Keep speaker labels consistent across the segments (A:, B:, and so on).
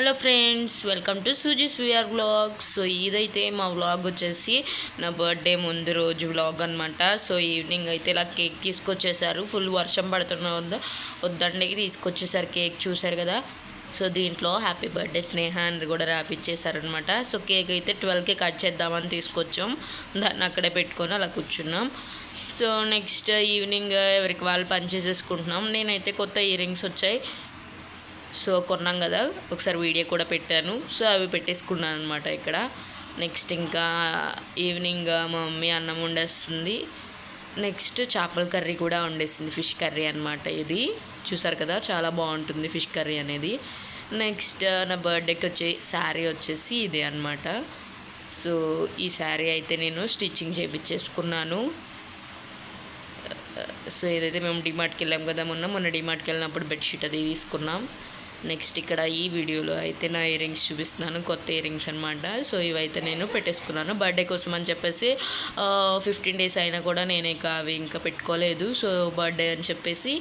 A: Hello friends welcome to Suzie's VR vlog so ఇదైతే మా vlog వచ్చేసి నా బర్త్డే ముందు రోజు వ్లాగ్ అనమాట సో ఈవినింగ్ అయితే ఇలా కేక్ తీసుకొచ్చేసారు. ఫుల్ వర్షం పడుతున్న వద్ద వద్దండకి తీసుకొచ్చేసారు కేక్ చూసారు కదా? సో దీంట్లో హ్యాపీ బర్త్డే స్నేహ అని కూడా రాపిచ్చేసారనమాట సో కేక్ అయితే ట్వెల్వ్కి కట్ చేద్దామని తీసుకొచ్చాం. దాన్ని అక్కడే పెట్టుకొని అలా కూర్చున్నాం. సో నెక్స్ట్ ఈవినింగ్ ఎవరికి వాళ్ళు పని చేసేసుకుంటున్నాం. నేనైతే కొత్త ఇయర్ రింగ్స్ వచ్చాయి. సో కొన్నాం కదా ఒకసారి వీడియో కూడా పెట్టాను. సో అవి పెట్టేసుకున్నాను అనమాట ఇక్కడ. నెక్స్ట్ ఇంకా ఈవినింగ్ మా మమ్మీ అన్నం వండేస్తుంది. నెక్స్ట్ చేపల కర్రీ కూడా వండేస్తుంది ఫిష్ కర్రీ అనమాట ఇది. చూసారు కదా చాలా బాగుంటుంది ఫిష్ కర్రీ అనేది. నెక్స్ట్ నా బర్త్డేకి వచ్చే శారీ వచ్చేసి ఇదే అనమాట సో ఈ శారీ అయితే నేను స్టిచ్చింగ్ చేయించేసుకున్నాను సో ఏదైతే మేము డిమార్ట్కి వెళ్ళాం కదా మొన్న మొన్న డిమార్ట్కి వెళ్ళినప్పుడు బెడ్షీట్ అది తీసుకున్నాం. నెక్స్ట్ ఇక్కడ ఈ వీడియోలో అయితే నా ఇయర్ రింగ్స్ చూపిస్తున్నాను కొత్త ఇయర్ రింగ్స్ అనమాట సో ఇవైతే నేను పెట్టేసుకున్నాను. బర్త్డే కోసం అని చెప్పేసి ఫిఫ్టీన్ డేస్ అయినా కూడా నేను ఇక అవి ఇంకా పెట్టుకోలేదు. సో బర్త్డే అని చెప్పేసి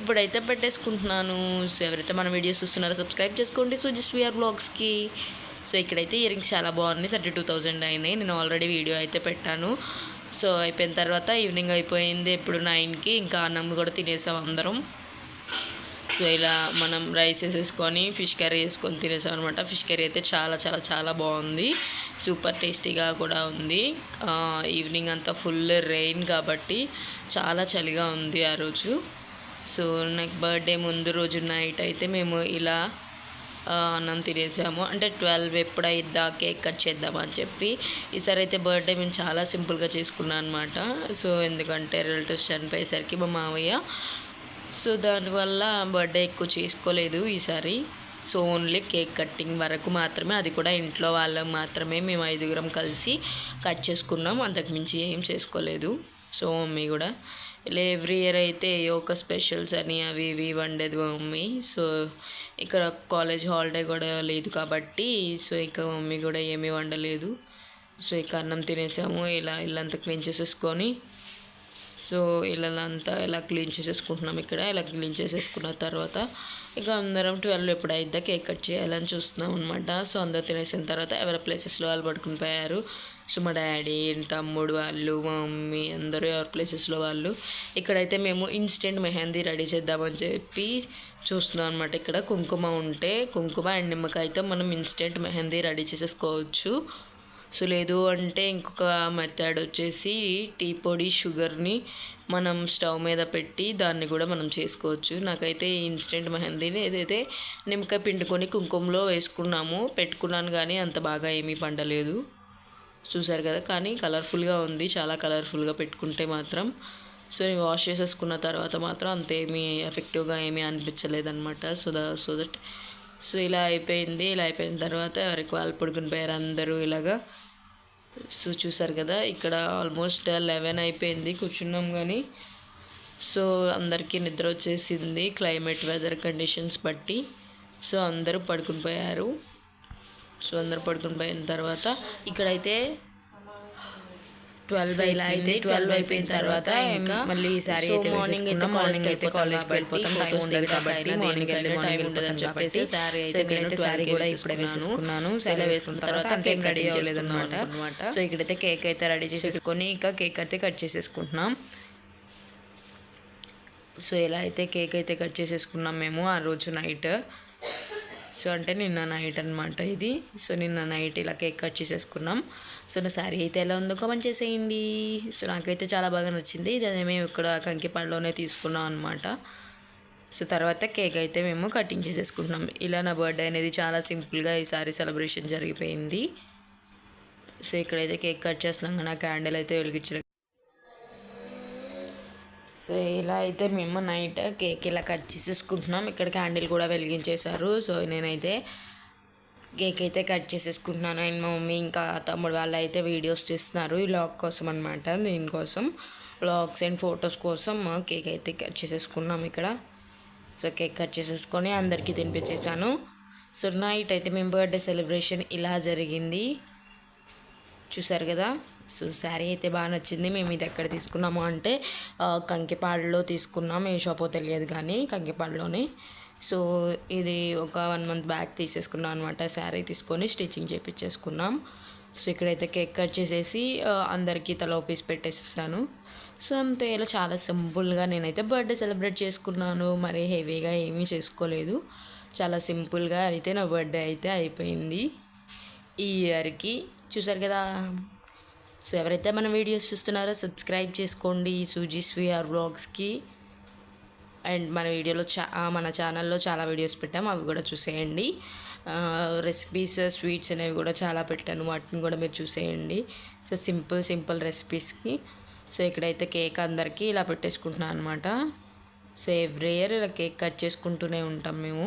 A: ఇప్పుడైతే పెట్టేసుకుంటున్నాను. సో ఎవరైతే మన వీడియోస్ చూస్తున్నారో సబ్స్క్రైబ్ చేసుకోండి. సో జస్ట్ వీఆర్ బ్లాగ్స్కి సో ఇక్కడైతే ఇయర్ రింగ్స్ చాలా బాగుంది థర్టీ టూ థౌజండ్ అయినాయి. నేను ఆల్రెడీ వీడియో అయితే పెట్టాను. సో అయిపోయిన తర్వాత ఈవినింగ్ అయిపోయింది. ఇప్పుడు నైన్కి ఇంకా అన్నం కూడా తినేసాం అందరం. సో ఇలా మనం రైస్ వేసేసుకొని ఫిష్ కర్రీ వేసుకొని తినేసాం అనమాట ఫిష్ కర్రీ అయితే చాలా చాలా చాలా బాగుంది. సూపర్ టేస్టీగా కూడా ఉంది. ఈవినింగ్ అంతా ఫుల్ రెయిన్ కాబట్టి చాలా చలిగా ఉంది ఆ రోజు. సో నాకు బర్త్డే ముందు రోజు నైట్ అయితే మేము ఇలా అన్నం తినేసాము. అంటే ట్వెల్వ్ ఎప్పుడైద్దా కేక్ కట్ చేద్దామని అని చెప్పి ఈసారి అయితే బర్త్డే మేము చాలా సింపుల్గా చేసుకున్నాం అనమాట సో ఎందుకంటే రిలేటివ్స్ చనిపోయేసరికి మా మావయ్య సో దానివల్ల బర్త్డే ఎక్కువ చేసుకోలేదు ఈసారి. సో ఓన్లీ కేక్ కట్టింగ్ వరకు మాత్రమే అది కూడా ఇంట్లో వాళ్ళం మాత్రమే మేము ఐదుగురం కలిసి కట్ చేసుకున్నాం. అంతకుమించి ఏం చేసుకోలేదు. సో మమ్మీ కూడా ఇలా ఎవ్రీ ఇయర్ అయితే ఏ ఒక స్పెషల్స్ అని అవి ఇవి వండేది మా మమ్మీ. సో ఇక్కడ కాలేజ్ హాలిడే కూడా లేదు కాబట్టి సో ఇక మమ్మీ కూడా ఏమీ వండలేదు. సో ఇక అన్నం తినేసాము ఇలా ఇల్లంతా క్లీన్ చేసేసుకొని సో ఇలా అంతా ఇలా క్లీన్ చేసేసుకుంటున్నాం ఇక్కడ. ఇలా క్లీన్ చేసేసుకున్న తర్వాత ఇక అందరం ట్వెల్వ్ ఎప్పుడు అయిద్దా కేక్ కట్ చేయాలని చూస్తున్నాం అనమాట సో అందరూ తినేసిన తర్వాత ఎవరి ప్లేసెస్లో వాళ్ళు పడుకుని పోయారు. సో మా డాడీ తమ్ముడు వాళ్ళు మా మమ్మీ అందరూ ఎవరి ప్లేసెస్లో వాళ్ళు. ఇక్కడైతే మేము ఇన్స్టెంట్ మెహందీ రెడీ చేద్దామని చెప్పి చూస్తున్నాం అనమాట ఇక్కడ కుంకుమ ఉంటే కుంకుమ అండ్ నిమ్మకాయతో మనం ఇన్స్టెంట్ మెహందీ రెడీ చేసేసుకోవచ్చు. సో లేదు అంటే ఇంకొక మెథడ్ వచ్చేసి టీ పొడి షుగర్ని మనం స్టవ్ మీద పెట్టి దాన్ని కూడా మనం చేసుకోవచ్చు. నాకైతే ఇన్స్టెంట్ మెహందీని ఏదైతే నిమ్మకాయ పిండుకొని కుంకుమలో వేసుకున్నాము పెట్టుకున్నాను కానీ అంత బాగా ఏమీ పండలేదు. చూసారు కదా? కానీ కలర్ఫుల్గా ఉంది. చాలా కలర్ఫుల్గా పెట్టుకుంటే మాత్రం. సో నేను వాష్ చేసేసుకున్న తర్వాత మాత్రం అంత ఏమీ ఎఫెక్టివ్గా ఏమీ అనిపించలేదు అనమాట so the so that so ఇలా అయిపోయింది ఇలా అయిపోయిన తర్వాత ఎవరికి వాళ్ళు పడుకుని పోయారు అందరూ ఇలాగా. సో చూసారు కదా ఇక్కడ ఆల్మోస్ట్ లెవెన్ అయిపోయింది కూర్చున్నాం కానీ. సో అందరికీ నిద్ర వచ్చేసింది క్లైమేట్ వెదర్ కండిషన్స్ బట్టి. సో అందరూ పడుకుని పోయారు. సో అందరూ పడుకుని పోయిన తర్వాత ఇక్కడైతే ట్వెల్వ్ ఇలా అయితే ట్వెల్వ్ అయిపోయిన తర్వాత ఇంకా
B: మళ్ళీ సారీ అయితే
A: మార్నింగ్ అయితే. మార్నింగ్ అయితే కాలేజ్ వెళ్ళిపోతాం.
B: వెళ్ళిపోతాం.
A: టైం ఉండదు కాబట్టి మార్నింగ్ వెళ్ళి
B: వెళ్ళి
A: టైం
B: morning
A: ఉంటుందని
B: వెళ్తాం
A: చెప్పేసి సారీ అయితే
B: ఇక్కడైతే
A: నేను
B: saree
A: saree
B: కూడా ఇప్పుడే వేసేసుకున్నాను.
A: సో ఇలా
B: saree
A: వేసుకున్న తర్వాత కేక్ రెడీ అవ్వలేదన్నమాట
B: చేసుకున్నాం
A: సో ఇక్కడైతే కేక్ అయితే రెడీ చేసేసుకొని ఇంకా కేక్ అయితే కట్ చేసేసుకుంటున్నాం. సో ఇలా అయితే కేక్ అయితే కట్ చేసేసుకున్నాం మేము ఆ రోజు నైట్ సో అంటే నిన్న నైట్ అనమాట ఇది. సో నిన్న నైట్ ఇలా కేక్ కట్ చేసేసుకున్నాం. సో నా శారీ అయితే ఎలా ఉందో కామెంట్ చేసేయండి. సో నాకైతే చాలా బాగా నచ్చింది. ఇది మేము ఇక్కడ కంకిపాడులోనే తీసుకున్నాం అనమాట సో తర్వాత కేక్ అయితే మేము కటింగ్ చేసేసుకుంటున్నాం. ఇలా నా బర్త్డే అనేది చాలా సింపుల్గా ఈసారి సెలబ్రేషన్ జరిగిపోయింది. సో ఇక్కడైతే కేక్ కట్ చేస్తున్నాం నా క్యాండిల్ అయితే వెలిగించిన సో ఇలా అయితే మేము నైట్ కేక్ ఇలా కట్ చేసేసుకుంటున్నాం. ఇక్కడ క్యాండిల్ కూడా వెలిగించేశారు. సో నేనైతే కేక్ అయితే కట్ చేసేసుకుంటున్నాను. అండ్ మా మమ్మీ ఇంకా తమ్ముడు వాళ్ళు అయితే వీడియోస్ తీస్తున్నారు. ఈ లాగ్ కోసం అనమాట దీనికోసం వ్లాగ్స్ అండ్ ఫొటోస్ కోసం కేక్ అయితే కట్ చేసేసుకున్నాం ఇక్కడ. సో కేక్ కట్ చేసేసుకొని అందరికీ తినిపించేసాను సో నైట్ అయితే మేము బర్త్డే సెలబ్రేషన్ ఇలా జరిగింది. చూసారు కదా? సో శారీ అయితే బాగా నచ్చింది. మేము ఇది ఎక్కడ తీసుకున్నాము అంటే కంకిపాడులో తీసుకున్నాం. ఏ షాపో తెలియదు కానీ కంకిపాడులోనే. సో ఇది ఒక వన్ మంత్ బ్యాక్ తీసేసుకున్నాం అనమాట శారీ తీసుకొని స్టిచ్చింగ్ చేపించేసుకున్నాం సో ఇక్కడైతే కేక్ కట్ చేసేసి అందరికీ తల ఓపీస్ పెట్టేసేసాను. సో అంతే ఇలా చాలా సింపుల్గా నేనైతే బర్త్డే సెలబ్రేట్ చేసుకున్నాను. మరి హెవీగా ఏమీ చేసుకోలేదు. చాలా సింపుల్గా అయితే నా బర్త్డే అయితే అయిపోయింది. ఈ ఇయర్కి చూసారు కదా? సో ఎవరైతే మన వీడియోస్ చూస్తున్నారో సబ్స్క్రైబ్ చేసుకోండి. సూజీ స్వీఆర్ బ్లాగ్స్కి. అండ్ మన వీడియోలో చా మన ఛానల్లో చాలా వీడియోస్ పెట్టాం. అవి కూడా చూసేయండి. రెసిపీస్ స్వీట్స్ అనేవి కూడా చాలా పెట్టాను. వాటిని కూడా మీరు చూసేయండి. సో సింపుల్ సింపుల్ రెసిపీస్కి సో ఇక్కడైతే కేక్ అందరికీ ఇలా పెట్టేసుకుంటున్నాను అనమాట సో ఎవ్రీ ఇయర్ ఇలా కేక్ కట్ చేసుకుంటూనే ఉంటాం మేము.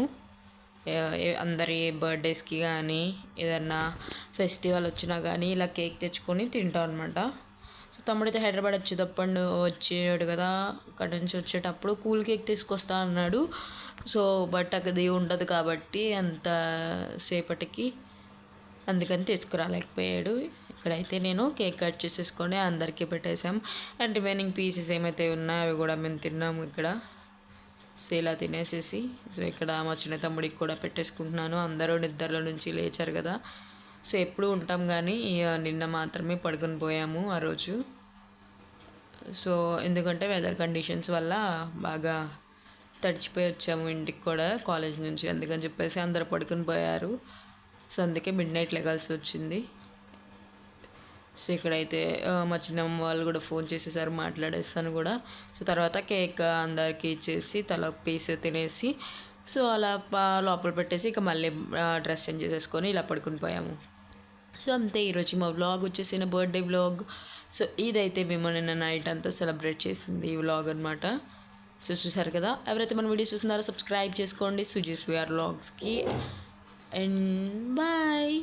A: అందరి బర్త్డేస్కి కానీ ఏదన్నా ఫెస్టివల్ వచ్చినా కానీ ఇలా కేక్ తెచ్చుకొని తింటాం అనమాట తమ్ముడైతే హైదరాబాద్ వచ్చేటప్పుడు వచ్చేవాడు కదా. అక్కడ నుంచి వచ్చేటప్పుడు కూల్ కేక్ తీసుకొస్తా అన్నాడు. సో బట్ అది ఉండదు కాబట్టి అంత సేపటికి అందుకని తీసుకురాలేకపోయాడు. ఇక్కడైతే నేను కేక్ కట్ చేసేసుకొని అందరికీ పెట్టేసాం అండ్ రిమైనింగ్ పీసెస్ ఏమైతే ఉన్నాయో అవి కూడా మేము తిన్నాము ఇక్కడ. సో ఇలా తినేసేసి సో ఇక్కడ మా చిన్న తమ్ముడికి కూడా పెట్టేసుకుంటున్నాను. అందరూ నిద్రలో నుంచి లేచారు కదా. సో ఎప్పుడు ఉంటాం కానీ నిన్న మాత్రమే పడుకొని పోయాము ఆ రోజు. సో ఎందుకంటే వెదర్ కండిషన్స్ వల్ల బాగా తడిచిపోయి వచ్చాము ఇంటికి కూడా కాలేజ్ నుంచి అందుకని చెప్పేసి అందరు పడుకొని పోయారు. సో అందుకే మిడ్ నైట్ లెగాల్సి వచ్చింది. సో ఇక్కడైతే మా చిన్నమ్మ వాళ్ళు కూడా ఫోన్ చేసేసారు మాట్లాడేస్తాను కూడా. సో తర్వాత కేక్ అందరికీ ఇచ్చేసి తల పీస్ తినేసి సో అలా పా- లోపల పెట్టేసి ఇక మళ్ళీ డ్రెస్ చేంజ్ చేసేసుకొని ఇలా పడుకుని పోయాము. సో అంతే ఈరోజు మా వ్లాగ్ వచ్చేసి నా బర్త్డే వ్లాగ్ సో ఇదైతే మేము నిన్న నైట్ అంతా సెలబ్రేట్ చేసింది ఈ వ్లాగ్ అనమాట సో చూసారు కదా ఎవరైతే మన వీడియోస్ చూస్తున్నారో సబ్స్క్రైబ్ చేసుకోండి. సుజీస్ వీఆర్ వ్లాగ్స్కి అండ్ బాయ్